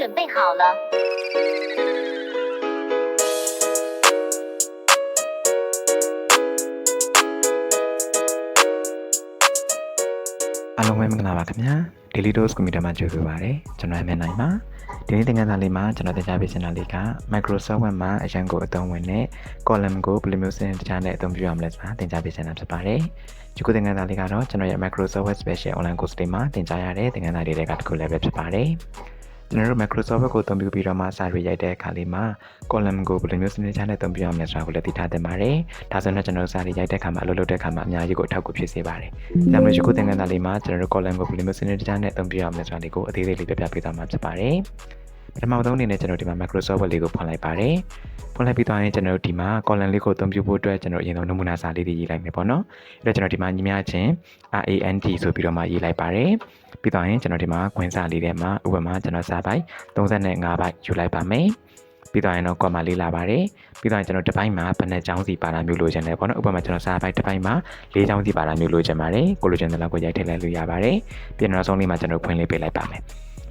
准备好了。 အားလုံးပဲမင်္ဂလာပါခင်ဗျာ Daily Dose Computer မှာကြိုဆိုပါရစေကျွန်တော်အမြင်နိုင်ပါဒီနေ့သင်ခန်းစာလေးမှာကျွန်တော်တင်ပြပေးချင်တာလေးက Microsoft Word မှာအရန်ကိုအသုံးဝင်တဲ့ column ကိုဘယ်လိုမျိုးစနစ်တကျနဲ့အသုံးပြုရမလဲဆိုတာသင်ကြားပေးချင်တာဖြစ်ပါတယ်ဒီခုသင်ခန်းစာလေးကတော့ကျွန်တော်ရဲ့ Microsoft Word Special Online Course လေးမှာသင်ကြားရတဲ့သင်ခန်းစာလေးတွေကတစ်ခုလည်းပဲဖြစ်ပါတယ် ကျွန်တော်တို့ Microsoft Word ကိုအသုံးပြုပြီးတော့မှစာရေးရိုက်တဲ့အခါလေးမှာ column ကိုဘယ်လိုမျိုးစနစ်တကျနဲ့အသုံးပြုရမလဲဆိုတာကိုလည်းသိထားသင့်ပါတယ်ဒါဆိုတော့ကျွန်တော်တို့စာရေးရိုက်တဲ့အခါမှာအလုပ်လုပ်တဲ့အခါမှာအများကြီးကိုအထောက်အကူဖြစ်စေပါတယ်ဒါမှမဟုတ်ယခုသင်ခန်းစာလေးမှာကျွန်တော်တို့ column ကိုဘယ်လိုမျိုးစနစ်တကျနဲ့အသုံးပြုရမလဲဆိုတာလေးကိုအသေးသေးလေးပြပြပေးသွားမှာဖြစ်ပါတယ်။ ပထမဆုံးအနေနဲ့ကျွန်တော်ဒီမှာ Microsoft Word လေးကိုဖွင့်လိုက်ပါတယ်။ဖွင့်လိုက်ပြီးသွားရင်ကျွန်တော်တို့ဒီမှာ column လေးကိုအသုံးပြုဖို့အတွက်ကျွန်တော်အရင်ဆုံးနမူနာစာလေးတွေရေးလိုက်မယ်ပေါ့နော်။အဲ့တော့ကျွန်တော်ဒီမှာညီမချင်း RAND ဆိုပြီးတော့မှရေးလိုက်ပါတယ်။ပြီးသွားရင်ကျွန်တော်ဒီမှာခွင်းစာလေးထဲမှာဥပမာကျွန်တော်စာပိုက်35ပိုက်ယူလိုက်ပါမယ်။ပြီးတော့ရင်တော့ comma လေးလာပါတယ်ပြီးတော့ရင်ကျွန်တော်တစ်ပိုင်းမှာဘယ်နှချောင်းစီပါတာမျိုးလိုချင်တယ်ပေါ့နော်ဥပမာကျွန်တော်စာပိုက်တစ်ပိုင်းမှာ၄ချောင်းစီပါတာမျိုးလိုချင်ပါတယ်ကိုလိုချင်တဲ့လောက်ကိုရိုက်ထည့်လိုက်လို့ရပါတယ်ပြီးတော့နောက်ဆုံးလေးမှာကျွန်တော်ဖွင့်လေးပေးလိုက်ပါမယ်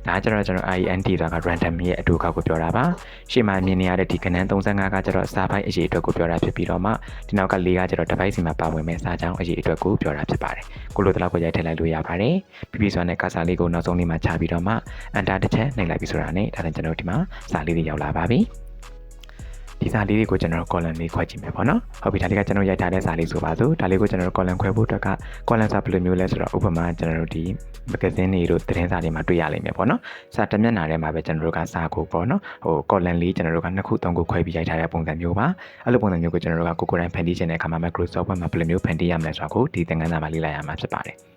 ဒါကကျွန်တော်ကျွန်တော် INT ဆိုတာက random ရဲ့အတူကောက်ကိုပြောတာပါရှေ့မှာမြင်နေရတဲ့ဒီကဏ္ဍ35ကကျတော့စာပိုက်အရေးအတွက်ကိုပြောတာဖြစ်ပြီးတော့မှဒီနောက်က၄ကကျတော့တစ်ပိုင်းစီမှာပါဝင်မဲ့စာချောင်းအရေးအတွက်ကိုပြောတာဖြစ်ပါတယ်ကိုလိုတဲ့လောက်ကိုရိုက်ထည့်လိုက်လို့ရပါတယ်ပြီးပြီးဆိုတဲ့ကာစာလေးကိုနောက်ဆုံးလေးမှာချပြီးတော့မှ enter တစ်ချက်နှိပ်လိုက်ပြီးဆိုတာနဲ့ဒါနဲ့ကျွန်တော်ဒီမှာစာလေးတွေရောက်လာပါပြီ ဒီစာလေးတွေကိုကျွန်တော် column လေးခွဲကြည့်မယ်ပေါ့နော်ဟုတ်ပြီဒါလေးကကျွန်တော်ရိုက်ထားတဲ့စာလေးဆိုပါစို့ဒါလေးကိုကျွန်တော် column ခွဲဖို့အတွက်က column စာဘယ်လိုမျိုးလဲဆိုတော့ဥပမာကျွန်တော်တို့ဒီ magazine တွေတို့သတင်းစာတွေမှာတွေ့ရလိမ့်မယ်ပေါ့နော်စာတစ်မျက်နှာထဲမှာပဲကျွန်တော်တို့ကစာကိုပေါ့နော်ဟို column လေးကျွန်တော်တို့ကနှစ်ခုသုံးခုခွဲပြီးရိုက်ထားတဲ့ပုံစံမျိုးပါအဲ့လိုပုံစံမျိုးကိုကျွန်တော်တို့ကကိုကိုယ်တိုင်ဖန်တီးခြင်းတဲ့အခါမှာ Microsoft Word မှာဘယ်လိုမျိုးဖန်တီးရမလဲဆိုတာကိုဒီသင်ခန်းစာမှာလေ့လာရမှာဖြစ်ပါတယ်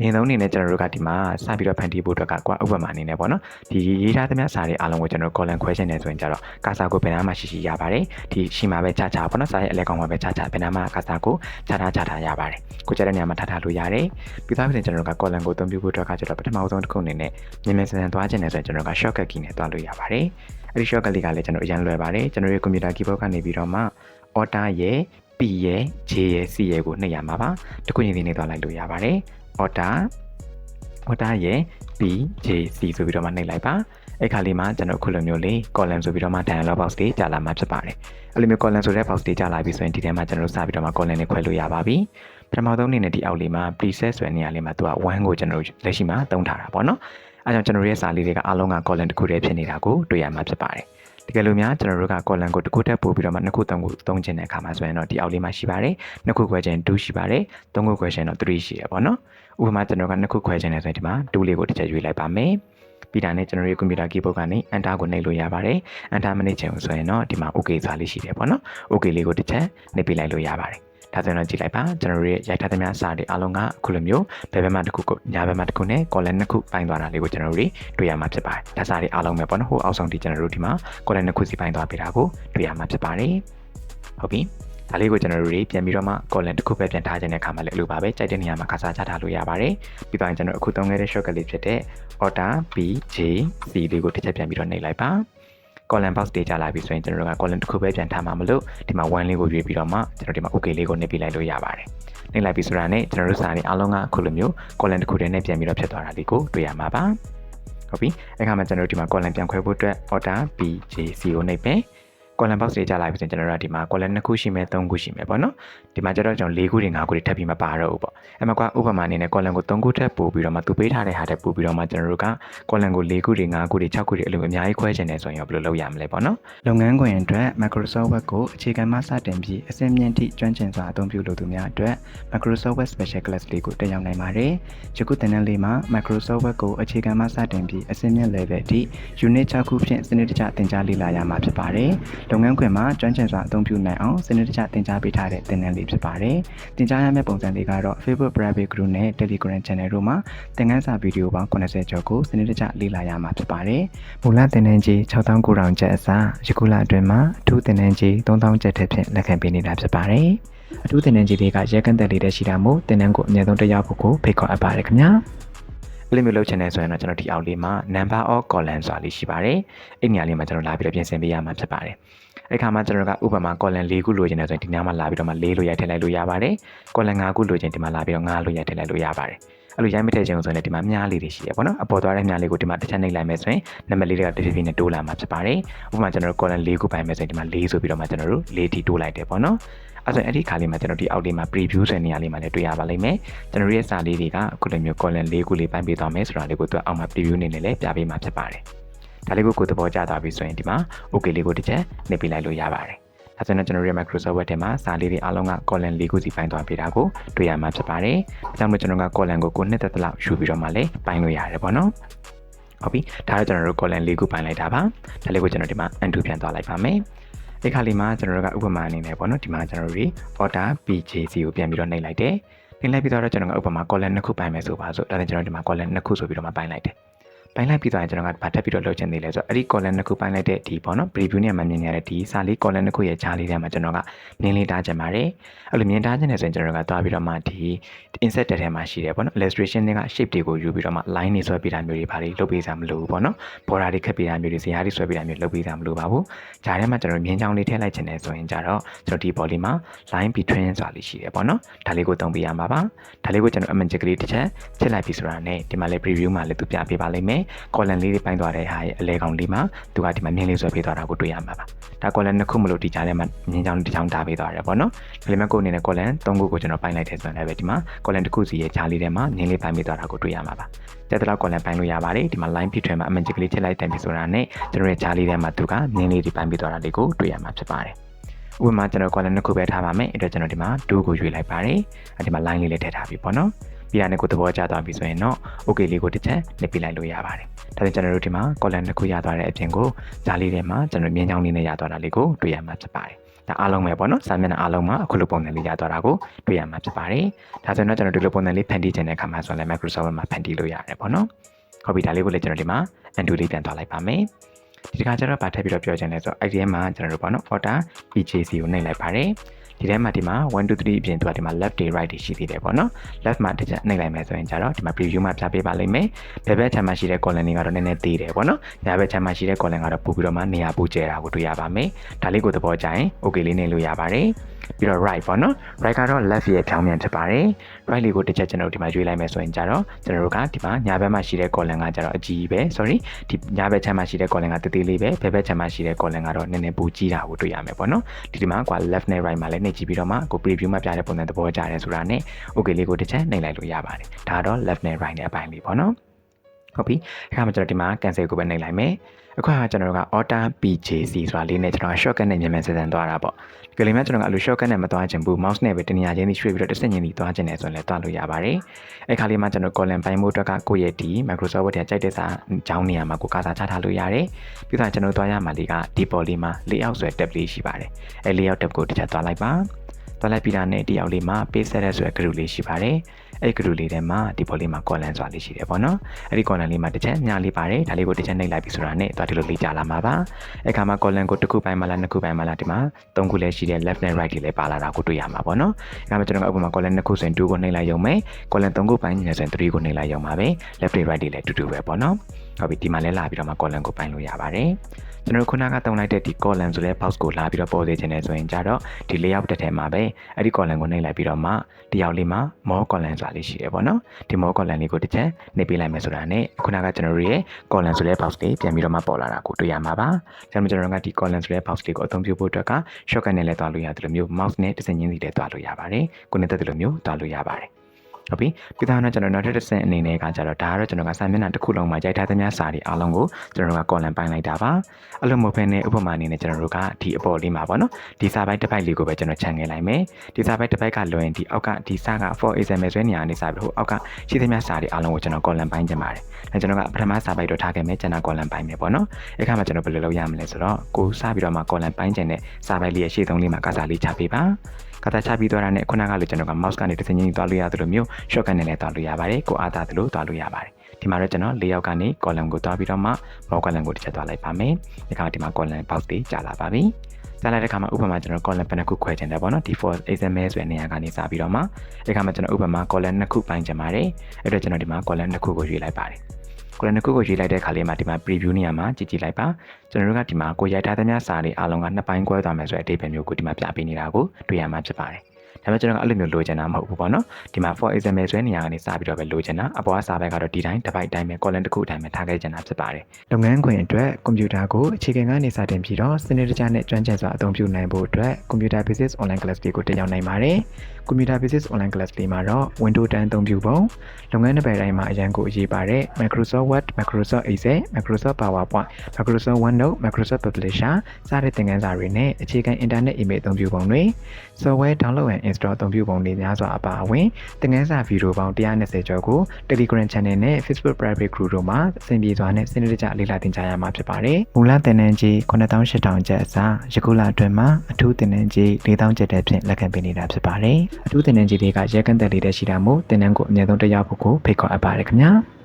အရင်ဆုံးအနေနဲ့ကျွန်တော်တို့ကဒီမှာစပြီးတော့ဖန်တီးဖို့အတွက်ကကွာဥပမာအနေနဲ့ပေါ့နော်ဒီရေးထားသမျှစာတွေအားလုံးကိုကျွန်တော် column ခွဲခြင်းနေဆိုရင်ကြတော့ကာစာကိုဘယ်နားမှာရှိရှိရပါတယ်ဒီရှိမှာပဲခြားခြားပေါ့နော်စာရဲ့အလဲကောင်မှာပဲခြားခြားဘယ်နားမှာကာစာကိုခြားထားခြားထားရပါတယ်ကိုကြတဲ့နေရာမှာထားထားလို့ရတယ်ပြီးသားပြင်ကျွန်တော်တို့က column ကိုအသုံးပြုဖို့အတွက်ကကျတော့ပထမဆုံးတစ်ခုအနေနဲ့မြင်မြင်ဆန်ဆန်သွားခြင်းနေဆိုရင်ကျွန်တော်က shortcut key နဲ့သွားလို့ရပါတယ်အဲ့ဒီ shortcut လေးကလည်းကျွန်တော်အရင်လွယ်ပါတယ်ကျွန်တော်ရဲ့ computer keyboard ကနေပြီးတော့မှ order ရဲ့ P ရဲ့ J ရဲ့ C ရဲ့ကိုနှိပ်ရမှာပါတစ်ခုချင်းစီနေသွားလိုက်လို့ရပါတယ် order order ရဲ့ B J C ဆိုပြီးတော့မှနှိပ်လိုက်ပါအဲ့ခါလေးမှာကျွန်တော်ခုလိုမျိုးလေး column ဆိုပြီးတော့မှ dialog box တွေကြာလာမှာဖြစ်ပါတယ်အဲ့လိုမျိုး column ဆိုတဲ့ box တွေကြာလာပြီဆိုရင်ဒီထဲမှာကျွန်တော်စပြီးတော့မှ column တွေခွဲလို့ရပါပြီပထမဆုံးအနေနဲ့ဒီအောက်လေးမှာ preset ဆိုတဲ့နေရာလေးမှာသူက1ကိုကျွန်တော်လက်ရှိမှာသုံးထားတာပေါ့နော်အဲကြောင့်ကျွန်တော်ရဲ့စာလေးတွေကအားလုံးက column တစ်ခုတည်းဖြစ်နေတာကိုတွေ့ရမှာဖြစ်ပါတယ်တကယ်လို့များကျွန်တော်တို့က column ကိုတစ်ခုထပ်ပို့ပြီးတော့မှနှစ်ခုသုံးခုသုံးချင်တဲ့အခါမှာဆိုရင်တော့ဒီအောက်လေးမှာရှိပါတယ်နှစ်ခုခွဲချင်2ရှိပါတယ်သုံးခုခွဲချင်တော့3ရှိရပါတော့ ဥပမာကျွန်တော်ကနှစ်ခုခွဲချင်တယ်ဆိုရင်ဒီမှာ2လေးကိုတစ်ချက်ရွေးလိုက်ပါမယ်ပြီးတာနဲ့ကျွန်တော်ရဲ့ computer keyboard ကနေ enter ကိုနှိပ်လို့ရပါတယ် enter မနှိပ်ချင်ဘူးဆိုရင်တော့ဒီမှာ okay စာလေးရှိတယ်ပေါ့နော် okay လေးကိုတစ်ချက်နှိပ်ပေးလိုက်လို့ရပါတယ်ဒါဆိုရင်တော့ကြည့်လိုက်ပါကျွန်တော်တို့ရဲ့ရိုက်ထားသမျှစာတွေအားလုံးကအခုလိုမျိုးဘယ်ဘက်မှတစ်ခုကိုညာဘက်မှတစ်ခုနဲ့ column နှစ်ခုပိုင်းသွားတာလေးကိုကျွန်တော်တို့တွေ့ရမှာဖြစ်ပါတယ်ဒါစာတွေအားလုံးပဲပေါ့နော်ဟိုအောက်ဆုံးဒီကျွန်တော်တို့ဒီမှာ column နှစ်ခုစီပိုင်းသွားပေးတာကိုတွေ့ရမှာဖြစ်ပါတယ်ဟုတ်ပြီ ဒါလေးကိုကျွန်တော်တို့တွေပြန်ပြီးတော့မှ column တစ်ခုပဲပြန်ထားခြင်းတဲ့အခါမှာလည်းအလိုပါပဲကြိုက်တဲ့နေရာမှာခါစားချထားလို့ရပါတယ်ပြီးတော့ကျွန်တော်အခုသုံးခဲ့တဲ့ shortcut လေးဖြစ်တဲ့ order b j c လေးကိုတစ်ချက်ပြန်ပြီးတော့နှိပ်လိုက်ပါ column box တွေကြာလာပြီဆိုရင်ကျွန်တော်တို့က column တစ်ခုပဲပြန်ထားမှာမလို့ဒီမှာ1လေးကိုရွေးပြီးတော့မှကျွန်တော်ဒီမှာ okay လေးကိုနှိပ်ပြလိုက်လို့ရပါတယ်။နှိပ်လိုက်ပြီဆိုတာနဲ့ကျွန်တော်တို့စာနေအားလုံးကအခုလိုမျိုး column တစ်ခုတည်းနဲ့ပြန်ပြီးတော့ဖြစ်သွားတာလေးကိုတွေ့ရမှာပါ။ဟုတ်ပြီ။အခါမှာကျွန်တော်တို့ဒီမှာ column ပြန်ခွဲဖို့အတွက် order b j c ကိုနှိပ်ပဲ။ column box တွေကြာလာပြီဆိုရင်ကျွန်တော်တို့ကဒီမှာ column နှစ်ခုရှိမယ်သုံးခုရှိမယ်ပေါ့နော်ဒီမှာကျတော့ကျွန်တော်၄ခုတွေ၅ခုတွေထပ်ပြီးမပါတော့ဘူးပေါ့အဲ့မှာကဥပမာအနေနဲ့ column ကို၃ခုထပ်ပို့ပြီးတော့မှသူပေးထားတဲ့ဟာထပ်ပို့ပြီးတော့မှကျွန်တော်တို့က column ကို၄ခုတွေ၅ခုတွေ၆ခုတွေအဲ့လိုအများကြီးခွဲချင်တယ်ဆိုရင်ရောဘယ်လိုလုပ်ရမလဲပေါ့နော်လုပ်ငန်းခွင်အတွက် Microsoft Word ကိုအခြေခံမှစတင်ပြီးအဆင့်မြင့်ထိကျွမ်းကျင်စွာအသုံးပြုလို့သူများအတွက် Microsoft Word Special Class လေးကိုတက်ရောက်နိုင်ပါတယ်ယခုသင်တန်းလေးမှာ Microsoft Word ကိုအခြေခံမှစတင်ပြီးအဆင့်မြင့် level အထိ unit 6ခုဖြင့်စနစ်တကျသင်ကြားလေ့လာရမှာဖြစ်ပါတယ်လုပ်ငန်းခွင်မှာကျွမ်းကျင်စွာအသုံးပြုနိုင်အောင်စနစ်တကျသင်ကြားပေးထားတဲ့သင်တန်းလေးဖြစ်ပါတယ်။သင်ကြားရမယ့်ပုံစံလေးကတော့ Facebook Private Group နဲ့ Telegram Channel တို့မှာသင်ခန်းစာဗီဒီယိုပေါင်း80ကျော်ကိုစနစ်တကျလေ့လာရမှာဖြစ်ပါတယ်။မူလသင်တန်းကြီး6900ကျပ်အစားယခုလအတွင်းမှာအထူးသင်တန်းကြီး3000ကျပ်ထက်ဖြင့်လက်ခံပေးနေတာဖြစ်ပါတယ်။အထူးသင်တန်းကြီးတွေကရဲကန့်သက်လေးတဲ့ရှိတာမို့သင်တန်းကိုအမြဲတမ်းတက်ရောက်ဖို့ကိုဖိတ်ခေါ်အပ်ပါတယ်ခင်ဗျာ။ အဲ့လိုမျိုးလုပ်ချင်တယ်ဆိုရင်တော့ကျွန်တော်ဒီအောက်လေးမှာ number of column ဆိုတာလေးရှိပါတယ်။အဲ့နေရာလေးမှာကျွန်တော်လာပြီးတော့ပြင်ဆင်ပေးရမှာဖြစ်ပါတယ်။အဲ့ခါမှာကျွန်တော်ကဥပမာ column ၄ခုလိုချင်တယ်ဆိုရင်ဒီညမှာလာပြီးတော့မှ၄လိုရိုက်ထည့်လိုက်လို့ရပါတယ်။ column ၅ခုလိုချင်ဒီမှာလာပြီးတော့၅လိုရိုက်ထည့်လိုက်လို့ရပါတယ်။အဲ့လိုရိုက်မထည့်ခြင်းဆိုရင်လည်းဒီမှာမြားလေးတွေရှိရပေါ့နော်အပေါ်သွားတဲ့မြားလေးကိုဒီမှာတစ်ချက်နှိပ်လိုက်မယ်ဆိုရင်နံပါတ်လေးတွေကတဖြည်းဖြည်းနဲ့တိုးလာမှာဖြစ်ပါတယ်ဥပမာကျွန်တော်တို့ column ၄ခုပိုင်းမယ်ဆိုရင်ဒီမှာ၄ဆိုပြီးတော့မှကျွန်တော်တို့၄ထိတိုးလိုက်တယ်ပေါ့နော် အဲ့ဆိုရင်အဲ့ဒီခါလေးမှာကျွန်တော်ဒီအောက်လေးမှာ preview ဆိုတဲ့နေရာလေးမှာလည်းတွေ့ရပါလိမ့်မယ်ကျွန်တော်ရဲ့စာလေးတွေကအခုလိုမျိုး column ၄ခုလေးပိုင်းပေးသွားမယ်ဆိုတာလေးကိုသူအောက်မှာ preview နေနဲ့လည်းပြပေးမှာဖြစ်ပါတယ်ဒါလေးကိုကိုယ်သဘောကျသွားပြီဆိုရင်ဒီမှာ okay လေးကိုတစ်ချက်နှိပ်ပေးလိုက်လို့ရပါတယ်ဒါဆိုရင်ကျွန်တော်တို့ရဲ့ Microsoft Word ထဲမှာစာလေးတွေအားလုံးက column ၄ခုစီပိုင်းသွားပေးတာကိုတွေ့ရမှာဖြစ်ပါတယ်။ဒါကြောင့်မို့ကျွန်တော်က column ကိုကိုနှစ်သက်သလောက်ယူပြီးတော့မှလည်းပိုင်းလို့ရတယ်ပေါ့နော်။ဟုတ်ပြီ။ဒါတော့ကျွန်တော်တို့ column ၄ခုပိုင်းလိုက်တာပါ။ဒါလေးကိုကျွန်တော်ဒီမှာ undo ပြန်သွားလိုက်ပါမယ်။ ဒီခါလေးမှာကျွန်တော်တို့ကဥပမာအနေနဲ့ပေါ့နော်ဒီမှာကျွန်တော်တို့ order pjc ကိုပြန်ပြီးတော့နှိပ်လိုက်တယ်။နှိပ်လိုက်ပြီးတော့ကျွန်တော်ကဥပမာ column နှစ်ခုပိုင်းမယ်ဆိုပါစို့။ဒါနဲ့ကျွန်တော်ဒီမှာ column နှစ်ခုဆိုပြီးတော့မှပိုင်းလိုက်တယ်။ ပိုင်းလိုက်ပြီးသွားရင်ကျွန်တော်ကဗာတက်ပြီးတော့လုပ်ချင်သေးလဲဆိုတော့အဲ့ဒီ column နှစ်ခုပိုင်းလိုက်တဲ့ဒီပေါ့နော် preview နဲ့မှမြင်ရတဲ့ဒီစာလေး column နှစ်ခုရဲ့ခြားလေးထဲမှာကျွန်တော်ကမြင်လေးထားချင်ပါတယ်အဲ့လိုမြင်ထားချင်တယ်ဆိုရင်ကျွန်တော်ကသွားပြီးတော့မှဒီ insert တဲ့ထဲမှာရှိတယ်ပေါ့နော် illustration တွေက shape တွေကိုယူပြီးတော့မှ line တွေဆွဲပေးတာမျိုးတွေပါလေလုပ်ပေးစရာမလိုဘူးပေါ့နော် border တွေခက်ပေးတာမျိုးတွေဇယားတွေဆွဲပေးတာမျိုးလုပ်ပေးစရာမလိုပါဘူးဂျာထဲမှာကျွန်တော်မြင်းချောင်းလေးထည့်လိုက်ချင်တယ်ဆိုရင်ကြတော့ကျွန်တော်ဒီ body မှာ line between ဆိုတာလေးရှိတယ်ပေါ့နော်ဒါလေးကိုသုံးပေးရမှာပါဒါလေးကိုကျွန်တော် image ကလေးတစ်ချက်ချစ်လိုက်ပြီဆိုတာနဲ့ဒီမှာလည်း preview မှာလည်းသူပြပေးပါလိမ့်မယ် column လေးတွေပိုင်းသွားတဲ့ဟာရဲ့အလဲကောင်လေးမှာသူကဒီမှာမြင်းလေးဆွဲပေးသွားတာကိုတွေ့ရမှာပါဒါ column နှစ်ခုမလို့ဒီကြားထဲမှာမြင်းချောင်းတစ်ချောင်းတားပေးသွားတယ်ပေါ့နော်ဒါပေမဲ့ကိုယ်အနေနဲ့ column ၃ခုကိုကျွန်တော်ပိုင်းလိုက်တယ်ဆိုရင်လည်းဒီမှာ column တစ်ခုစီရဲ့ကြားလေးထဲမှာမြင်းလေးပိုင်းပေးသွားတာကိုတွေ့ရမှာပါတက်တော့ column ပိုင်းလို့ရပါတယ်ဒီမှာ line ဖြစ်ထွင်မှာ image ကလေးချက်လိုက်တယ်ပြီဆိုတာနဲ့ကျွန်တော်ရဲ့ကြားလေးထဲမှာသူကမြင်းလေးတွေပိုင်းပေးသွားတာလေးကိုတွေ့ရမှာဖြစ်ပါတယ်ဥပမာကျွန်တော် column နှစ်ခုပဲထားပါမယ်အဲ့တော့ကျွန်တော်ဒီမှာ2ကိုရွေးလိုက်ပါတယ်အဲဒီမှာ line လေးလည်းထည့်ထားပြီပေါ့နော် ပြီးရတဲ့ကိုသဘောကျသွားပြီဆိုရင်တော့ okay လေးကိုတစ်ချက်နှိပ်ပြလိုက်လို့ရပါတယ်။ဒါကြောင့်ကျွန်တော်တို့ဒီမှာ column တစ်ခုရသွားတဲ့အပြင်ကိုဂျာလေးထဲမှာကျွန်တော်မြင်းချောင်းလေးနဲ့ရသွားတာလေးကိုတွေ့ရမှာဖြစ်ပါတယ်။ဒါအားလုံးပဲပေါ့နော်။စာမျက်နှာအားလုံးမှာအခုလိုပုံစံလေးရသွားတာကိုတွေ့ရမှာဖြစ်ပါတယ်။ဒါဆိုရင်တော့ကျွန်တော်ဒီလိုပုံစံလေးဖန်တီးခြင်းတဲ့အခါမှာဆိုရင်လည်း Microsoft မှာဖန်တီးလို့ရတယ်ပေါ့နော်။ဟုတ်ပြီဒါလေးကိုလည်းကျွန်တော်ဒီမှာ undo လေးပြန်သွားလိုက်ပါမယ်။ဒီတစ်ခါကျတော့ဗာထပ်ပြီးတော့ပြောချင်တယ်ဆိုတော့ IDM မှာကျွန်တော်တို့ပေါ့နော် order PJC ကိုနှိပ်လိုက်ပါတယ်။ ဒီထဲမှာဒီမှာ1 2 3အပြင်သူကဒီမှာ left day right တွေရှိသေးတယ်ပေါ့နော် left မှာတစ်ချက်နှိပ်လိုက်မယ်ဆိုရင်ကြတော့ဒီမှာ preview မှာပြပေးပါလိမ့်မယ်ဘယ်ဘက်ခြမ်းမှာရှိတဲ့ column တွေကတော့နည်းနည်းသေးတယ်ပေါ့နော်ညာဘက်ခြမ်းမှာရှိတဲ့ column ကတော့ပို့ပြီးတော့မှနေရာပို့ကျဲတာကိုတွေ့ရပါမယ်ဒါလေးကိုသဘောကျရင် okay လေးနှိပ်လို့ရပါတယ်ပြီးတော့ right ပေါ့နော် right ကတော့ left ရဲ့ဖြောင်းပြန်ဖြစ်ပါတယ် right လေးကိုတစ်ချက်ကျွန်တော်တို့ဒီမှာရွေးလိုက်မယ်ဆိုရင်ကြတော့ကျွန်တော်တို့ကဒီမှာညာဘက်မှာရှိတဲ့ column ကကြတော့အကြီးပဲ sorry ဒီညာဘက်ခြမ်းမှာရှိတဲ့ column ကတေးသေးလေးပဲဘယ်ဘက်ခြမ်းမှာရှိတဲ့ column ကတော့နည်းနည်းပိုကြီးတာကိုတွေ့ရမယ်ပေါ့နော်ဒီဒီမှာကွာ left နဲ့ right မှာလည်းနှိပ်ကြည့်ပြီးတော့မှကို preview မှာပြတဲ့ပုံစံသဘောကျတယ်ဆိုတာနဲ့ okay လေးကိုတစ်ချက်နှိပ်လိုက်လို့ရပါတယ်ဒါတော့ left နဲ့ right နဲ့အပိုင်းလေးပေါ့နော်ဟုတ်ပြီအခါမှာကျွန်တော်ဒီမှာ cancel ကိုပဲနှိပ်လိုက်မယ် အခုကကျွန်တော်တို့က order pjc ဆိုတာလေးနဲ့ကျွန်တော် shortcut နဲ့မြန်မြန်ဆန်ဆန်သွားတာပေါ့ဒီကလေးမှကျွန်တော်ကအဲ့လို shortcut နဲ့မသွားချင်ဘူး mouse နဲ့ပဲတနေရာချင်းစီရွှေ့ပြီးတော့တစ်စက်ချင်းစီသွားချင်တယ်ဆိုရင်လည်းသွားလို့ရပါတယ်အဲ့ခါလေးမှကျွန်တော် column ပိုင်းမို့အတွက်ကကိုယ့်ရဲ့ဒီ Microsoft Word ထဲကြိုက်တဲ့စာအကြောင်းနေရာမှာကိုကာစာချထားလို့ရတယ်ပြီးတော့ကျွန်တော်သွားရမှာလေးကဒီပေါ်လေးမှာ layout ဆိုတဲ့ tab လေးရှိပါတယ်အဲ့ layout tab ကိုတစ်ချက်သွားလိုက်ပါသွားလိုက်ပြီးတာနဲ့ဒီအောက်လေးမှာ paste set ဆိုတဲ့ group လေးရှိပါတယ် အဲ့ group လေးထဲမှာဒီပေါ်လေးမှာ column ဆိုတာလေးရှိတယ်ပေါ့နော်အဲ့ဒီ column လေးမှာတစ်ချက်ညာလေးပါတယ်ဒါလေးကိုတစ်ချက်နှိပ်လိုက်ပြီဆိုတာနဲ့သွားဒီလိုလေးကြာလာမှာပါအဲ့ခါမှာ column ကိုတစ်ခုပိုင်းမှာလားနှစ်ခုပိုင်းမှာလားဒီမှာသုံးခုလည်းရှိတယ် left နဲ့ right တွေလည်းပါလာတာကိုတွေ့ရမှာပေါ့နော်အဲ့ခါမှာကျွန်တော်ကဥပမာ column နှစ်ခုဆိုရင်2ကိုနှိပ်လိုက်ရုံပဲ column သုံးခုပိုင်းနေဆိုရင်3ကိုနှိပ်လိုက်ရုံပါပဲ left တွေ right တွေလည်းတူတူပဲပေါ့နော်ဟုတ်ပြီဒီမှာလည်းလာပြီးတော့မှ column ကိုပိုင်းလို့ရပါတယ် ကျွန်တော်ခုနကတုံးလိုက်တဲ့ဒီ column ဆိုတဲ့ box ကိုလာပြီးတော့ပေါ်စေချင်တယ်ဆိုရင်ကြတော့ဒီ layout တစ်ထဲမှာပဲအဲ့ဒီ column ကိုနှိပ်လိုက်ပြီးတော့မှဒီရောက်လေးမှာ more column ဆိုတာလေးရှိတယ်ပေါ့နော်ဒီ more column လေးကိုတစ်ချက်နှိပ်ပေးလိုက်မယ်ဆိုတာနဲ့ခုနကကျွန်တော်တို့ရဲ့ column ဆိုတဲ့ box လေးပြန်ပြီးတော့မှပေါ်လာတာကိုတွေ့ရမှာပါကျွန်တော်ကျွန်တော်ကဒီ column ဆိုတဲ့ box လေးကိုအသုံးပြုဖို့အတွက်က shortcut နဲ့လည်းတွားလို့ရတယ်လို့မျိုး mouse နဲ့တစ်စင်းချင်းစီလည်းတွားလို့ရပါတယ်ကိုနဲ့တက်တယ်လို့မျိုးတွားလို့ရပါတယ် ဟုတ်ပြီပြီးသားတော့ကျွန်တော်နောက်ထပ်တစ်ဆင့်အနေနဲ့ကကြတော့ဒါကတော့ကျွန်တော်ကစာမျက်နှာတစ်ခုလုံးမှာရိုက်ထားသမျှစာတွေအားလုံးကိုကျွန်တော်တို့က column ပိုင်းလိုက်တာပါအဲ့လိုမဟုတ်ဘဲနဲ့ဥပမာအနေနဲ့ကျွန်တော်တို့ကဒီအပေါ်လေးမှာပေါ့နော်ဒီစာပိုင်းတစ်ပိုက်လေးကိုပဲကျွန်တော်ခြံငယ်လိုက်မယ်ဒီစာပိုင်းတစ်ပိုက်ကလွင်ဒီအောက်ကဒီစာက for example ဆွဲနေရာနေစာပြီးဟိုအောက်ကရှိသမျှစာတွေအားလုံးကိုကျွန်တော် column ပိုင်းချင်ပါတယ်အဲကျွန်တော်ကပထမစာပိုက်တော့ထားခဲ့မယ်ကျွန်တော် column ပိုင်းမယ်ပေါ့နော်အဲ့ခါမှာကျွန်တော်ဘယ်လိုလုပ်ရမလဲဆိုတော့ကိုစပြီးတော့မှ column ပိုင်းချင်တဲ့စာပိုက်လေးရဲ့ရှေ့သုံးလေးမှာကစားလေးချပေးပါ ကတာချပြီးသွားတာနဲ့ခုနကလိုကျွန်တော်က mouse ကနေတစ်စင်းချင်းသွားလို့ရတယ်လို့မျိုး shortcut နဲ့လည်းသွားလို့ရပါတယ်ကိုအားသားသလိုသွားလို့ရပါတယ်ဒီမှာတော့ကျွန်တော်၄ယောက်ကနေ column ကိုသွားပြီးတော့မှ box column ကိုတစ်ချက်သွားလိုက်ပါမယ်ဒီခါဒီမှာ column box တွေကြာလာပါပြီကြာလာတဲ့ခါမှာဥပမာကျွန်တော် column ဘယ်နှခုခွဲချင်တယ်ပေါ့နော် default XML ဆိုတဲ့နေရာကနေစပြီးတော့မှဒီခါမှာကျွန်တော်ဥပမာ column နှစ်ခုပိုင်းချင်ပါတယ်အဲ့တော့ကျွန်တော်ဒီမှာ column နှစ်ခုကိုရွေးလိုက်ပါတယ် ကိုလည်းနှစ်ခုကိုရေးလိုက်တဲ့ခါလေးမှာဒီမှာ preview နေရာမှာကြည့်ကြည့်လိုက်ပါကျွန်တော်တို့ကဒီမှာကိုရိုက်ထားသမျှစာတွေအားလုံးကနှစ်ပိုင်းကွဲသွားမယ်ဆိုတဲ့အဓိပ္ပာယ်မျိုးကိုဒီမှာပြပေးနေတာကိုတွေ့ရမှာဖြစ်ပါတယ်ဒါဒါပေမဲ့ကျွန်တော်ကအဲ့လိုမျိုးလိုချင်တာမဟုတ်ဘူးပေါ့နော်ဒီမှာ for example ဆိုတဲ့နေရာကနေစပြီးတော့ပဲလိုချင်တာအပေါ်ကစာဘက်ကတော့ဒီတိုင်းတစ်ပိုက်တိုင်းပဲ column တစ်ခုအတိုင်းပဲထားခဲ့ချင်တာဖြစ်ပါတယ်လုပ်ငန်းခွင်အတွက်ကွန်ပျူတာကိုအခြေခံကနေစတင်ပြီးတော့စနစ်တကျနဲ့ကျွမ်းကျင်စွာအသုံးပြုနိုင်ဖို့အတွက် computer basis online class လေးကိုတက်ရောက်နိုင်ပါတယ် computer basis online class လေးမှာတော့ Windows 10အသုံးပြုပုံလုပ်ငန်းတစ်ပတ်တိုင်းမှာအရန်ကိုအရေးပါတဲ့ Microsoft Word, Microsoft Excel, Microsoft PowerPoint, Microsoft OneNote, Microsoft Publisher စတဲ့သင်ခန်းစာတွေနဲ့အခြေခံ internet email အသုံးပြုပုံတွေ software download and install အသုံးပြုပုံတွေများစွာအပါအဝင်သင်ခန်းစာဗီဒီယိုပေါင်း120ကျော်ကို Telegram Channel နဲ့ Facebook Private Group တို့မှာအဆင်ပြေစွာနဲ့စနစ်တကျလေ့လာသင်ကြားရမှာဖြစ်ပါတယ်။မူလသင်တန်းကြီး9800ကျပ်အစားယခုလအတွင်းမှာအထူးသင်တန်းကြီး4000ကျပ်တဲ့ဖြင့်လက်ခံပေးနေတာဖြစ်ပါတယ်။အထူးသင်တန်းကြီးတွေကရဲကန့်သက်လေးတဲ့ရှိတာမို့သင်တန်းကိုအမြဲတမ်းတက်ရောက်ဖို့ကိုဖိတ်ခေါ်အပ်ပါတယ်ခင်ဗျာ။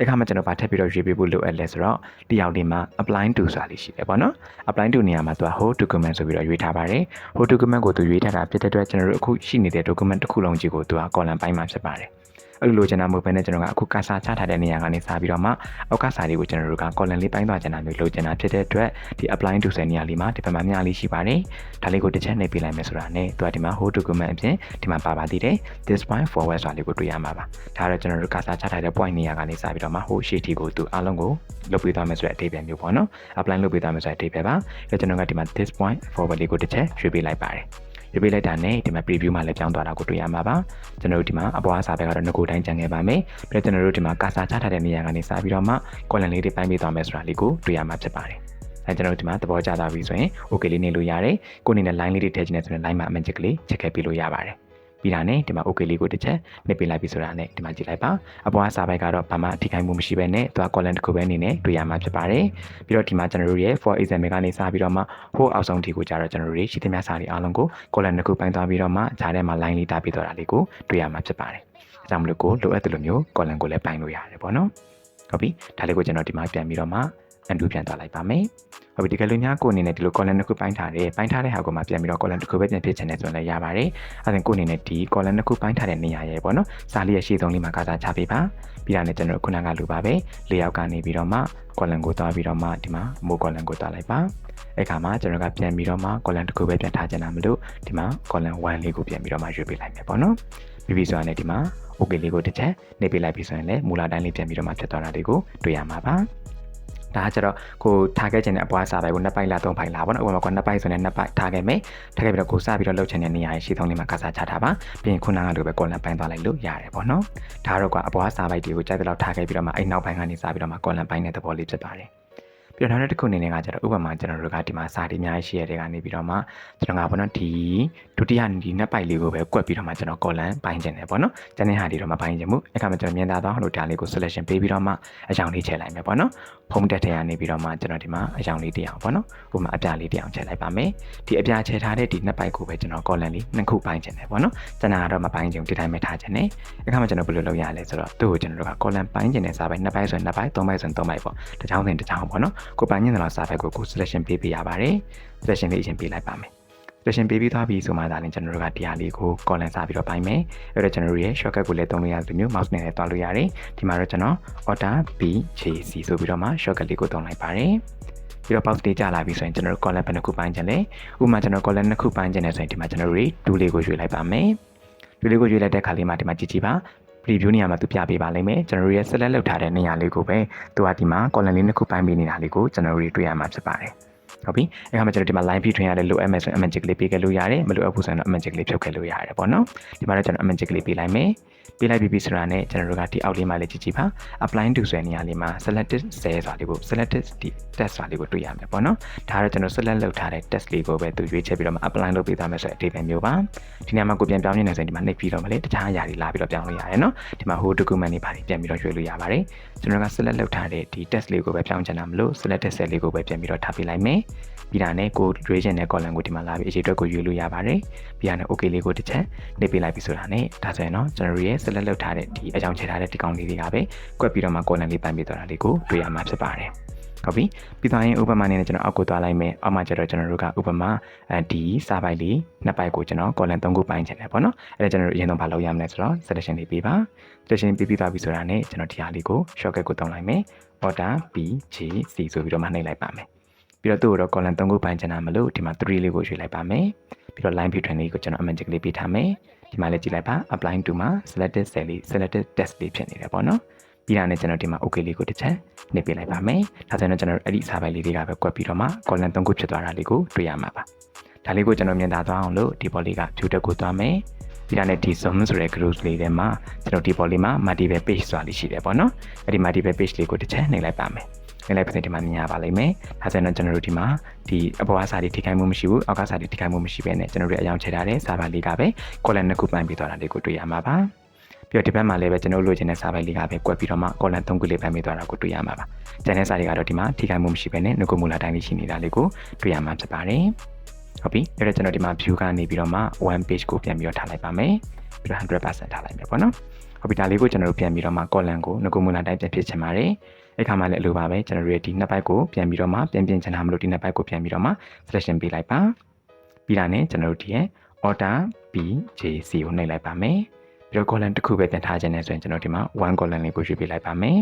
အခါမှာကျွန်တော်ဗာထပ်ပြီးတော့ရေးပေးဖို့လိုအပ်လဲဆိုတော့ဒီရောက်ဒီမှာ apply to ဆိုတာလေးရှိတယ်ပေါ့နော် apply to နေရာမှာသူက whole document ဆိုပြီးတော့ရွေးထားပါတယ် whole document ကိုသူရွေးထားတာဖြစ်တဲ့အတွက်ကျွန်တော်တို့အခုရှိနေတဲ့ document တစ်ခုလုံးကြီးကိုသူက column ပိုင်းမှာဖြစ်ပါတယ် အဲ့လိုလိုချင်တာမဟုတ်ဘဲနဲ့ကျွန်တော်ကအခုကစားချထားတဲ့နေရာကနေစပြီးတော့မှအောက်ကစာလေးကိုကျွန်တော်တို့က column လေးပိုင်းသွားချင်တာမျိုးလိုချင်တာဖြစ်တဲ့အတွက်ဒီ apply to ဆိုတဲ့နေရာလေးမှာဒီဘက်မှာမြလေးရှိပါတယ်ဒါလေးကိုတစ်ချက်နှိပ်ပေးလိုက်မယ်ဆိုတာနဲ့သူကဒီမှာ whole document အပြင်ဒီမှာပါပါသေးတယ် this point forward ဆိုတာလေးကိုတွေ့ရမှာပါဒါတော့ကျွန်တော်တို့ကစားချထားတဲ့ point နေရာကနေစပြီးတော့မှ whole sheet ကိုသူအားလုံးကိုလုပ်ပေးသွားမယ်ဆိုတဲ့အဓိပ္ပာယ်မျိုးပေါ့နော် apply လုပ်ပေးသွားမယ်ဆိုတဲ့အဓိပ္ပာယ်ပါအဲကျွန်တော်ကဒီမှာ this point forward လေးကိုတစ်ချက်ရွှေ့ပေးလိုက်ပါတယ် ရွေးပေးလိုက်တာနဲ့ဒီမှာ preview မှာလည်းပြောင်းသွားတာကိုတွေ့ရမှာပါကျွန်တော်တို့ဒီမှာအပေါ်အစားဘက်ကတော့ငကိုတိုင်းကြံခဲ့ပါမယ်ပြီးတော့ကျွန်တော်တို့ဒီမှာကာစာချထားတဲ့နေရာကနေစပြီးတော့မှ column လေးတွေပိုင်းပေးသွားမယ်ဆိုတာလေးကိုတွေ့ရမှာဖြစ်ပါတယ်အဲကျွန်တော်တို့ဒီမှာသဘောကျသွားပြီဆိုရင် okay လေးနေလို့ရတယ်ကိုအနေနဲ့ line လေးတွေထည့်ချင်တယ်ဆိုရင် line မှာ magic လေးချက်ခဲ့ပြီးလို့ရပါတယ် ပြီးတာနဲ့ဒီမှာ okay လေးကိုတစ်ချက်နှိပ်ပေးလိုက်ပြီဆိုတာနဲ့ဒီမှာကြည့်လိုက်ပါအပေါ်အစားဘက်ကတော့ဘာမှထိခိုက်မှုမရှိဘဲနဲ့သူက column တစ်ခုပဲအနေနဲ့တွေ့ရမှာဖြစ်ပါတယ်ပြီးတော့ဒီမှာကျွန်တော်တို့ရဲ့ for example ကနေစပြီးတော့မှဟိုအောက်ဆုံးထိကိုကြာတော့ကျွန်တော်တို့ရှိသမျှစာတွေအားလုံးကို column တစ်ခုပိုင်းသွားပြီးတော့မှဂျားထဲမှာ line လေးတားပြီးတော့တာလေးကိုတွေ့ရမှာဖြစ်ပါတယ်အဲကြောင့်မလို့ကိုလိုအပ်တဲ့လိုမျိုး column ကိုလည်းပိုင်းလို့ရတယ်ပေါ့နော်ဟုတ်ပြီဒါလေးကိုကျွန်တော်ဒီမှာပြန်ပြီးတော့မှ အန်တူပြန်သွားလိုက်ပါမယ်ဟုတ်ပြီဒီကလေးများကိုအနေနဲ့ဒီလို column တစ်ခုပိုင်းထားတယ်ပိုင်းထားတဲ့ဟာကိုမှပြန်ပြီးတော့ column တစ်ခုပဲပြန်ဖြစ်ချင်တယ်ဆိုရင်လည်းရပါတယ်အဲဒါကိုအနေနဲ့ဒီ column တစ်ခုပိုင်းထားတဲ့နေရာရဲ့ပေါ့နော်စာလေးရဲ့ရှေ့ဆုံးလေးမှာကစားချပေးပါပြီးတာနဲ့ကျွန်တော်ခုနကလိုပါပဲလေယောက်ကနေပြီးတော့မှ column ကိုသွားပြီးတော့မှဒီမှာ mo column ကိုသွားလိုက်ပါအဲ့ခါမှာကျွန်တော်ကပြန်ပြီးတော့မှ column တစ်ခုပဲပြန်ထားချင်တာမလို့ဒီမှာ column 1လေးကိုပြန်ပြီးတော့မှရွေးပေးလိုက်မယ်ပေါ့နော်ပြီးပြီဆိုရင်လည်းဒီမှာ okay လေးကိုတစ်ချက်နှိပ်ပေးလိုက်ပြီဆိုရင်လည်းမူလတိုင်းလေးပြန်ပြီးတော့မှဖြစ်သွားတာလေးကိုတွေ့ရမှာပါ ဒါကကျတော့ကိုထားခဲ့ခြင်းတဲ့အပွားစားပဲကိုနှစ်ပိုက်လားသုံးပိုက်လားပေါ့နော်ဥပမာကနှစ်ပိုက်ဆိုရင်နှစ်ပိုက်ထားခဲ့မယ်ထားခဲ့ပြီးတော့ကိုစပြီးတော့လှုပ်ချင်တဲ့နေရာရဲ့ရှေ့ဆုံးလေးမှာကစားချထားပါပြီးရင်ခုနကလိုပဲကောလန်ပိုင်းသွားလိုက်လို့ရတယ်ပေါ့နော်ဒါတော့ကအပွားစားပိုက်တွေကိုကြိုက်တဲ့လောက်ထားခဲ့ပြီးတော့မှအဲ့နောက်ပိုင်းကနေစပြီးတော့မှကောလန်ပိုင်းတဲ့သဘောလေးဖြစ်ပါတယ် ပြီးတော့နောက်တစ်ခုအနေနဲ့ကကျတော့ဥပမာကျွန်တော်တို့ကဒီမှာစာတွေအများကြီးရှိရတဲ့ကနေပြီးတော့မှကျွန်တော်ကပေါ့နော်ဒီဒုတိယဒီနှစ်ပိုက်လေးကိုပဲကွက်ပြီးတော့မှကျွန်တော်ကောလန်ပိုင်းကျင်တယ်ပေါ့နော်ကျန်တဲ့ဟာတွေတော့မပိုင်းကျင်ဘူးအဲ့ခါမှာကျွန်တော်မြင်သာသွားလို့ဒါလေးကို selection ပေးပြီးတော့မှအကြောင်းလေးထည့်လိုက်မယ်ပေါ့နော်ဖုံးတက်ထဲကနေပြီးတော့မှကျွန်တော်ဒီမှာအကြောင်းလေးတစ်အောင်ပေါ့နော်ဥပမာအပြလေးတစ်အောင်ထည့်လိုက်ပါမယ်ဒီအပြချဲထားတဲ့ဒီနှစ်ပိုက်ကိုပဲကျွန်တော်ကောလန်လေးနှစ်ခုပိုင်းကျင်တယ်ပေါ့နော်ကျန်တာကတော့မပိုင်းကျင်ဒီတိုင်းပဲထားကျင်တယ်အဲ့ခါမှာကျွန်တော်ဘယ်လိုလုပ်ရလဲဆိုတော့သူ့ကိုကျွန်တော်တို့ကကောလန်ပိုင်းကျင်တဲ့စာပိုက်နှစ်ပိုက်ဆိုရင်နှစ်ပိုက်သုံးပိုက်ဆိုရင်သုံးပိုက်ပေါ့တစ်ချောင်းစဉ်တစ်ချောင်းပေါ့နော်ကိုပိုင်းကျင်တဲ့လောက်စာပိုက်ကိုကို selection ပေးပေးရပါတယ် selection လေးအရင်ပေးလိုက်ပါမယ် selection ပေးပြီးသွားပြီဆိုမှဒါလည်းကျွန်တော်တို့ကဒီဟာလေးကို column စာပြီးတော့ပိုင်းမယ်အဲ့တော့ကျွန်တော်တို့ရဲ့ shortcut ကိုလည်းသုံးလို့ရတယ်မျိုး mouse နဲ့လည်းတွားလို့ရတယ်ဒီမှာတော့ကျွန်တော် order b jc ဆိုပြီးတော့မှ shortcut လေးကိုသုံးလိုက်ပါတယ်ပြီးတော့ box လေးကြာလာပြီဆိုရင်ကျွန်တော်တို့ column ဘယ်နှခုပိုင်းချင်လဲဥပမာကျွန်တော် column နှစ်ခုပိုင်းချင်တယ်ဆိုရင်ဒီမှာကျွန်တော်တို့2လေးကိုရွေးလိုက်ပါမယ်2လေးကိုရွေးလိုက်တဲ့ခါလေးမှာဒီမှာကြည့်ကြည့်ပါ preview နေရာမှာသူပြပေးပါလိမ့်မယ်ကျွန်တော်တို့ရဲ့ select လုပ်ထားတဲ့နေရာလေးကိုပဲသူကဒီမှာ column လေးနှစ်ခုပိုင်းပေးနေတာလေးကိုကျွန်တော်တို့တွေ့ရမှာဖြစ်ပါတယ်ဟုတ်ပြီအဲ့ခါမှာကျွန်တော်ဒီမှာ line ပြီးထွင်ရတယ်လို့ MS ဆိုရင် magic လေးပေးခဲ့လို့ရတယ်မလို့အပ်ဘူးဆိုရင်တော့ magic လေးဖြုတ်ခဲ့လို့ရတယ်ပေါ့နော်ဒီမှာတော့ကျွန်တော် magic လေးပေးလိုက်မယ်ပေးလိုက်ပြီးပြီဆိုတာနဲ့ကျွန်တော်တို့ကဒီအောက်လေးမှာလေးကြည့်ကြည့်ပါ apply to ဆိုတဲ့နေရာလေးမှာ selected cell ဆိုတာလေးကို selected ဒီ test ဆိုတာလေးကိုတွေ့ရမယ်ပေါ့နော်ဒါကတော့ကျွန်တော် select လုပ်ထားတဲ့ test လေးကိုပဲသူရွေးချယ်ပြီးတော့မှ apply လုပ်ပေးသွားမယ်ဆိုတဲ့အဓိပ္ပာယ်မျိုးပါဒီနေရာမှာကိုပြန်ပြောင်းနေတယ်ဆိုရင်ဒီမှာနှိပ်ပြီးတော့မလေးတခြားအရာတွေလာပြီးတော့ပြောင်းလို့ရတယ်နော်ဒီမှာ whole document တွေပါပြီးပြန်ပြီးတော့ရွေးလို့ရပါတယ်ကျွန်တော်က select လုပ်ထားတဲ့ဒီ test လေးကိုပဲပြောင်းချင်တာမလို့ selected cell လေးကိုပဲပြန်ပြီးတော့ထားပေးလိုက်မယ် ပြီးတာနဲ့ကိုရွေးချင်တဲ့ column ကိုဒီမှာလာပြီးအရေးအတွက်ကိုရွေးလို့ရပါတယ်ပြီးတာနဲ့ okay လေးကိုတစ်ချက်နှိပ်ပေးလိုက်ပြီဆိုတာနဲ့ဒါဆိုရင်တော့ကျွန်တော်ရဲ့ select လုပ်ထားတဲ့ဒီအကြောင်းချထားတဲ့ဒီကောင်လေးတွေကပဲကွက်ပြီးတော့မှ column လေးပိုင်းပေးသွားတာလေးကိုတွေ့ရမှာဖြစ်ပါတယ်ဟုတ်ပြီပြီးသွားရင်ဥပမာအနေနဲ့ကျွန်တော်အောက်ကိုသွားလိုက်မယ်အောက်မှာကျတော့ကျွန်တော်တို့ကဥပမာအဲဒီစာပိုက်လေးနှစ်ပိုက်ကိုကျွန်တော် column ၃ခုပိုင်းချင်တယ်ပေါ့နော်အဲ့ဒါကျွန်တော်တို့အရင်ဆုံးဘာလုပ်ရမလဲဆိုတော့ selection လေးပေးပါ selection ပေးပြီးသွားပြီဆိုတာနဲ့ကျွန်တော်ဒီဟာလေးကို shortcut ကိုတုံးလိုက်မယ် order b j c ဆိုပြီးတော့မှနှိပ်လိုက်ပါမယ် ပြီးတော့သူ့ကိုတော့ column 3ခုပိုင်းချင်တာမလို့ဒီမှာ3လေးကိုရွေးလိုက်ပါမယ်ပြီးတော့ line pattern လေးကိုကျွန်တော် magic လေးပေးထားမယ်ဒီမှာလည်းကြည့်လိုက်ပါ apply to မှာ selected cell လေး selected text လေးဖြစ်နေတယ်ပေါ့နော်ပြီးတာနဲ့ကျွန်တော်ဒီမှာ okay လေးကိုတစ်ချက်နှိပ်ပေးလိုက်ပါမယ်ဒါဆိုရင်တော့ကျွန်တော်အဲ့ဒီစာပိုက်လေးတွေကပဲကွက်ပြီးတော့မှ column 3ခုဖြစ်သွားတာလေးကိုတွေ့ရမှာပါဒါလေးကိုကျွန်တော်မြင်သာသွားအောင်လို့ဒီပေါ်လေးက view တက်ကိုသွားမယ်ဒီကနေ့ဒီ zoom ဆိုတဲ့ group လေးထဲမှာကျွန်တော်ဒီပေါ်လေးမှာ multiple page ဆိုတာလေးရှိတယ်ပေါ့နော်အဲ့ဒီ multiple page လေးကိုတစ်ချက်နှိပ်လိုက်ပါမယ် နှိပ်လိုက်ပြီးဒီမှာမြင်ရပါလိမ့်မယ်ဒါဆိုရင်တော့ကျွန်တော်တို့ဒီမှာဒီအပေါ်ကစာတွေထိခိုက်မှုမရှိဘူးအောက်ကစာတွေထိခိုက်မှုမရှိဘဲနဲ့ကျွန်တော်တို့အယောင်ချထားတဲ့စာပါလေးကပဲ column နှစ်ခုပိုင်းပြီးသွားတာလေးကိုတွေ့ရမှာပါပြီးတော့ဒီဘက်မှာလည်းပဲကျွန်တော်တို့လိုချင်တဲ့စာပိုက်လေးကပဲကွက်ပြီးတော့မှ column 3ခုလေးပိုင်းပြီးသွားတာကိုတွေ့ရမှာပါကျန်တဲ့စာတွေကတော့ဒီမှာထိခိုက်မှုမရှိဘဲနဲ့ငကုမူလာတိုင်းလေးရှိနေတာလေးကိုတွေ့ရမှာဖြစ်ပါတယ်ဟုတ်ပြီအဲ့တော့ကျွန်တော်ဒီမှာ view ကနေပြီးတော့မှ1 page ကိုပြန်ပြီးတော့ထားလိုက်ပါမယ်ပြီးတော့100%ထားလိုက်မယ်ပေါ့နော်ဟုတ်ပြီဒါလေးကိုကျွန်တော်တို့ပြန်ပြီးတော့မှ column ကိုငကုမူလာတိုင်းပြန်ဖြစ်ချင်ပါတယ် အဲ့ခါမှလည်းအလိုပါပဲကျွန်တော်တို့ရဲ့ဒီနှစ်ပိုက်ကိုပြန်ပြီးတော့မှပြန်ပြင်ချင်တာမလို့ဒီနှစ်ပိုက်ကိုပြန်ပြီးတော့မှ selection ပေးလိုက်ပါပြီးတာနဲ့ကျွန်တော်တို့ဒီရဲ့ order BJC ကိုနှိပ်လိုက်ပါမယ်ပြီးတော့ column တစ်ခုပဲပြန်ထားခြင်းနဲ့ဆိုရင်ကျွန်တော်ဒီမှာ1 column လေးကိုရွေးပေးလိုက်ပါမယ်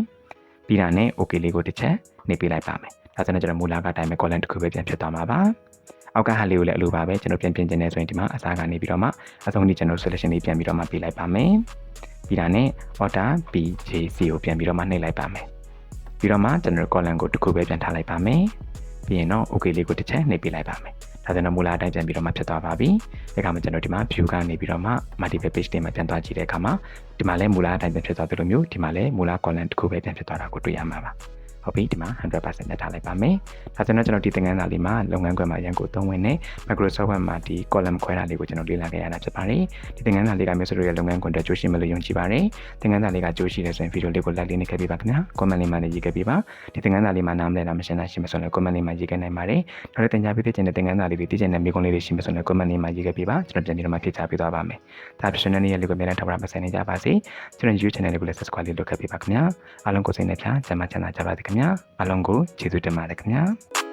ပြီးတာနဲ့ okay လေးကိုတစ်ချက်နှိပ်ပေးလိုက်ပါမယ်ဒါဆိုရင်ကျွန်တော်မူလကအတိုင်းပဲ column တစ်ခုပဲပြန်ဖြစ်သွားမှာပါအောက်ကဟာလေးကိုလည်းအလိုပါပဲကျွန်တော်ပြန်ပြင်ခြင်းနဲ့ဆိုရင်ဒီမှာအစားကနေပြီးတော့မှအဆုံးထိကျွန်တော် selection လေးပြန်ပြီးတော့မှပေးလိုက်ပါမယ်ပြီးတာနဲ့ order BJC ကိုပြန်ပြီးတော့မှနှိပ်လိုက်ပါမယ် ပြီးတော့မှကျွန်တော် column ကိုတစ်ခုပဲပြန်ထားလိုက်ပါမယ်ပြီးရင်တော့ okay လေးကိုတစ်ချက်နှိပ်ပေးလိုက်ပါမယ်ဒါဆိုတော့မူလအတိုင်းပြန်ပြီးတော့မှဖြစ်သွားပါပြီ။ဒီကမှာကျွန်တော်ဒီမှာ view ကနေပြီးတော့မှ multiple page တွေမှာပြန်သွားကြည့်တဲ့အခါမှာဒီမှာလည်းမူလအတိုင်းပြန်ဖြစ်သွားသလိုမျိုးဒီမှာလည်းမူလ column တစ်ခုပဲပြန်ဖြစ်သွားတာကိုတွေ့ရမှာပါ။ ဟုတ်ပြီဒီမှာ100%နဲ့ထားလိုက်ပါမယ်။ဒါဆိုတော့ကျွန်တော်ဒီသင်ခန်းစာလေးမှာလုပ်ငန်းခွင်မှာရန်ကိုသုံးဝင်တဲ့ Microsoft Word မှာဒီ column ခွဲတာလေးကိုကျွန်တော်လေ့လာခဲ့ရတာဖြစ်ပါတယ်။ဒီသင်ခန်းစာလေးကမျိုးစတို့ရဲ့လုပ်ငန်းခွင်အတွက်ကြိုးရှိမလို့ယုံကြည်ပါတယ်။သင်ခန်းစာလေးကကြိုးရှိတယ်ဆိုရင်ဗီဒီယိုလေးကို like လေးနဲ့ခဲ့ပေးပါခင်ဗျာ။ comment လေးမှာလည်းရေးခဲ့ပေးပါ။ဒီသင်ခန်းစာလေးမှာနားမလည်တာမရှင်းတာရှိမှဆိုရင် comment လေးမှာရေးခဲ့နိုင်ပါတယ်။နောက်လည်းသင်ကြားပေးတဲ့သင်ခန်းစာလေးတွေတည်ကျင်တဲ့မိကုံးလေးတွေရှိမှဆိုရင် comment လေးမှာရေးခဲ့ပေးပါ။ကျွန်တော်ပြန်ပြီးတော့မှဖြည့်ချပေးသွားပါမယ်။ဒါ professional ရဲ့လေးကိုအများနဲ့ထောက်ပံ့မဆိုင်နေကြပါစေ။ကျွန်တော် YouTube channel လေးကိုလည်း subscribe လေးလုပ်ခဲ့ပေးပါခင်ဗျာ။အားလုံးကိုစိတ်နှပြချမ်းသာချမ်းသာကြပါစေခင်ဗျာ။အားလုံးကိုကျေးဇူးတင်ပါတယ်ခင်ဗျာ။